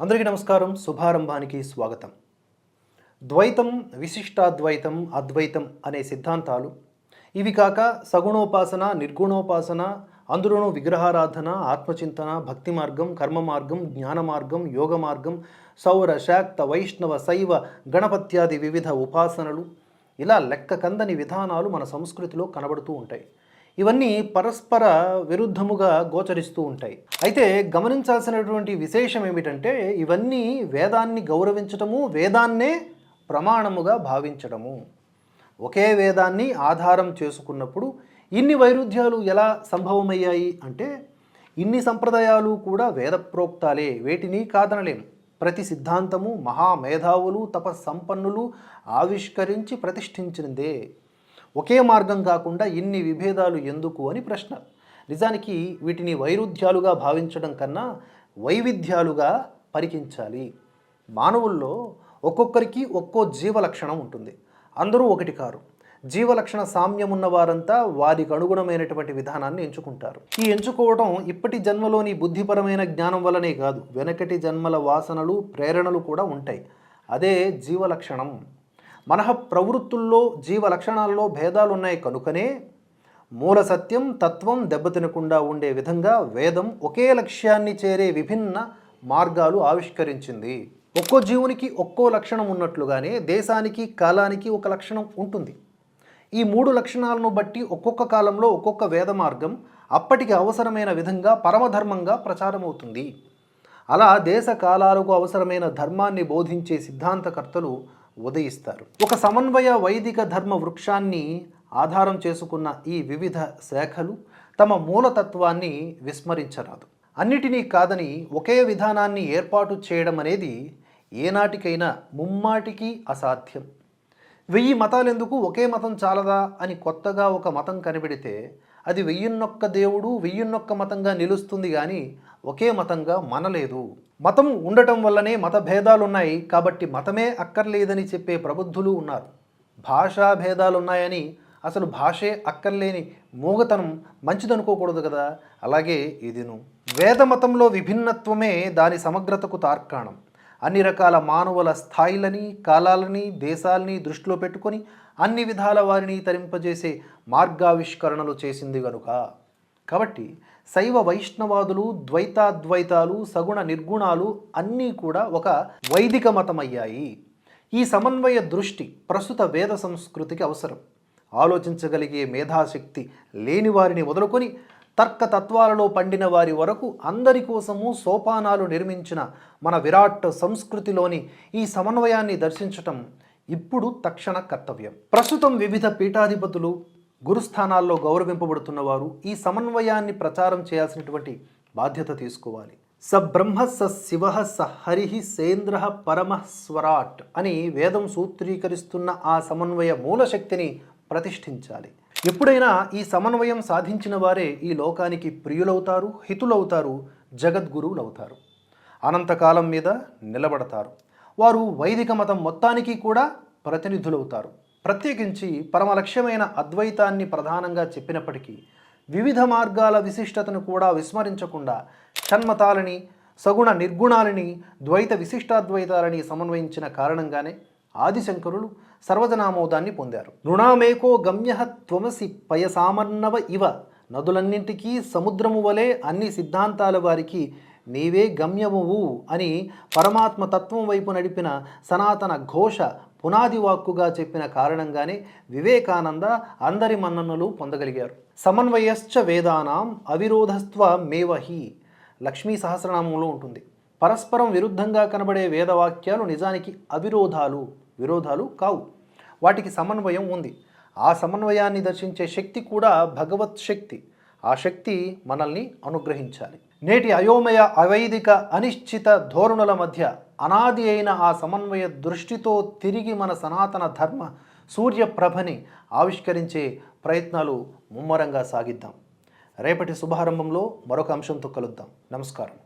అందరికీ నమస్కారం. శుభారంభానికి స్వాగతం. ద్వైతం విశిష్టాద్వైతం అద్వైతం అనే సిద్ధాంతాలు ఇవి కాక సగుణోపాసన నిర్గుణోపాసన అందులోనూ విగ్రహారాధన ఆత్మచింతన భక్తి మార్గం కర్మ మార్గం జ్ఞాన మార్గం యోగ మార్గం సౌర శాక్త వైష్ణవ శైవ గణపత్యాది వివిధ ఉపాసనలు ఇలా లెక్క కందని విధానాలు మన సంస్కృతిలో కనబడుతూ ఉంటాయి. ఇవన్నీ పరస్పర విరుద్ధముగా గోచరిస్తూ ఉంటాయి. అయితే గమనించాల్సినటువంటి విశేషం ఏమిటంటే ఇవన్నీ వేదాన్ని గౌరవించటము వేదాన్నే ప్రమాణముగా భావించడము ఒకే వేదాన్ని ఆధారం చేసుకున్నప్పుడు ఇన్ని వైరుధ్యాలు ఎలా సంభవమయ్యాయి అంటే ఇన్ని సంప్రదాయాలు కూడా వేదప్రోక్తాలే వేటిని కాదనలేం. ప్రతి సిద్ధాంతము మహామేధావులు తపస్సంపన్నులు ఆవిష్కరించి ప్రతిష్ఠించినదే. ఒకే మార్గం కాకుండా ఇన్ని విభేదాలు ఎందుకు అని ప్రశ్న. నిజానికి వీటిని వైరుధ్యాలుగా భావించడం కన్నా వైవిధ్యాలుగా పరికించాలి. మానవుల్లో ఒక్కొక్కరికి ఒక్కో జీవ లక్షణం ఉంటుంది. అందరూ ఒకటి కారు. జీవలక్షణ సామ్యం ఉన్న వారంతా వారికి అనుగుణమైనటువంటి విధానాన్ని ఎంచుకుంటారు. ఈ ఎంచుకోవడం ఇప్పటి జన్మలోని బుద్ధిపరమైన జ్ఞానం వల్లనే కాదు వెనకటి జన్మల వాసనలు ప్రేరణలు కూడా ఉంటాయి. అదే జీవలక్షణం మనః ప్రవృత్తుల్లో జీవ లక్షణాల్లో భేదాలు ఉన్నాయి కనుకనే మూల సత్యం తత్వం దెబ్బతినకుండా ఉండే విధంగా వేదం ఒకే లక్ష్యాన్ని చేరే విభిన్న మార్గాలు ఆవిష్కరించింది. ఒక్కో జీవునికి ఒక్కో లక్షణం ఉన్నట్లుగానే దేశానికి కాలానికి ఒక లక్షణం ఉంటుంది. ఈ మూడు లక్షణాలను బట్టి ఒక్కొక్క కాలంలో ఒక్కొక్క వేద మార్గం అప్పటికి అవసరమైన విధంగా పరమధర్మంగా ప్రచారమవుతుంది. అలా దేశ కాలాలకు అవసరమైన ధర్మాన్ని బోధించే సిద్ధాంతకర్తలు ఉదయిస్తారు. ఒక సమన్వయ వైదిక ధర్మ వృక్షాన్ని ఆధారం చేసుకున్న ఈ వివిధ శాఖలు తమ మూలతత్వాన్ని విస్మరించరాదు. అన్నిటినీ కాదని ఒకే విధానాన్ని ఏర్పాటు చేయడం అనేది ఏనాటికైనా ముమ్మాటికి అసాధ్యం. వెయ్యి మతాలెందుకు ఒకే మతం చాలదా అని కొత్తగా ఒక మతం కనిపెడితే అది వెయ్యిన్నొక్క దేవుడు వెయ్యిన్నొక్క మతంగా నిలుస్తుంది కానీ ఒకే మతంగా మనలేదు. మతం ఉండటం వల్లనే మత భేదాలు ఉన్నాయి కాబట్టి మతమే అక్కర్లేదని చెప్పే ప్రబుద్ధులు ఉన్నారు. భాషా భేదాలు ఉన్నాయని అసలు భాషే అక్కర్లేని మూగతనం మంచిదనుకోకూడదు కదా? అలాగే ఇదిను. వేద మతంలో విభిన్నత్వమే దాని సమగ్రతకు తార్కాణం. అన్ని రకాల మానవుల స్థాయిలని కాలాలని దేశాలని దృష్టిలో పెట్టుకొని అన్ని విధాల వారిని తరింపజేసే మార్గావిష్కరణలు చేసింది గనుక. కాబట్టి శైవ వైష్ణవాదులు ద్వైతాద్వైతాలు సగుణ నిర్గుణాలు అన్నీ కూడా ఒక వైదిక మతమయ్యాయి. ఈ సమన్వయ దృష్టి ప్రస్తుత వేద సంస్కృతికి అవసరం. ఆలోచించగలిగే మేధాశక్తి లేని వారిని వదులుకొని తర్కతత్వాలలో పండిన వారి వరకు అందరి కోసము సోపానాలు నిర్మించిన మన విరాట్ సంస్కృతిలోని ఈ సమన్వయాన్ని దర్శించటం ఇప్పుడు తక్షణ కర్తవ్యం. ప్రస్తుతం వివిధ పీఠాధిపతులు గురుస్థానాల్లో గౌరవింపబడుతున్న వారు ఈ సమన్వయాన్ని ప్రచారం చేయాల్సినటువంటి బాధ్యత తీసుకోవాలి. స బ్రహ్మ స శివ స హరి సేంద్ర పరమ స్వరాట్ అని వేదం సూత్రీకరిస్తున్న ఆ సమన్వయ మూలశక్తిని ప్రతిష్ఠించాలి. ఎప్పుడైనా ఈ సమన్వయం సాధించిన వారే ఈ లోకానికి ప్రియులవుతారు హితులవుతారు జగద్గురువులవుతారు అనంతకాలం మీద నిలబడతారు. వారు వైదిక మతం మొత్తానికి కూడా ప్రతినిధులవుతారు. ప్రత్యేకించి పరమలక్ష్యమైన అద్వైతాన్ని ప్రధానంగా చెప్పినప్పటికీ వివిధ మార్గాల విశిష్టతను కూడా విస్మరించకుండా షణ్మతాలని సగుణ నిర్గుణాలని ద్వైత విశిష్టాద్వైతాలని సమన్వయించిన కారణంగానే ఆదిశంకరులు సర్వజనామోదాన్ని పొందారు. నృణామేకో గమ్య త్వమసి పయసామర్ణవ ఇవ నదులన్నింటికీ సముద్రము వలె అన్ని సిద్ధాంతాల వారికి నీవే గమ్యమువు అని పరమాత్మ తత్వం వైపు నడిపిన సనాతన ఘోష పునాది వాక్కుగా చెప్పిన కారణంగానే వివేకానంద అందరి మన్ననలు పొందగలిగారు. సమన్వయశ్చ వేదానాం అవిరోధస్త్వ మేవహి. లక్ష్మీ సహస్రనామంలో ఉంటుంది. పరస్పరం విరుద్ధంగా కనబడే వేదవాక్యాలు నిజానికి అవిరోధాలు విరోధాలు కావు. వాటికి సమన్వయం ఉంది. ఆ సమన్వయాన్ని దర్శించే శక్తి కూడా భగవత్ శక్తి. ఆ శక్తి మనల్ని అనుగ్రహించాలి. నేటి అయోమయ అవైదిక అనిశ్చిత ధోరణుల మధ్య అనాది అయిన ఆ సమన్వయ దృష్టితో తిరిగి మన సనాతన ధర్మ సూర్యప్రభని ఆవిష్కరించే ప్రయత్నాలు ముమ్మరంగా సాగిద్దాం. రేపటి శుభారంభంలో మరొక అంశంతో కలుద్దాం. నమస్కారం.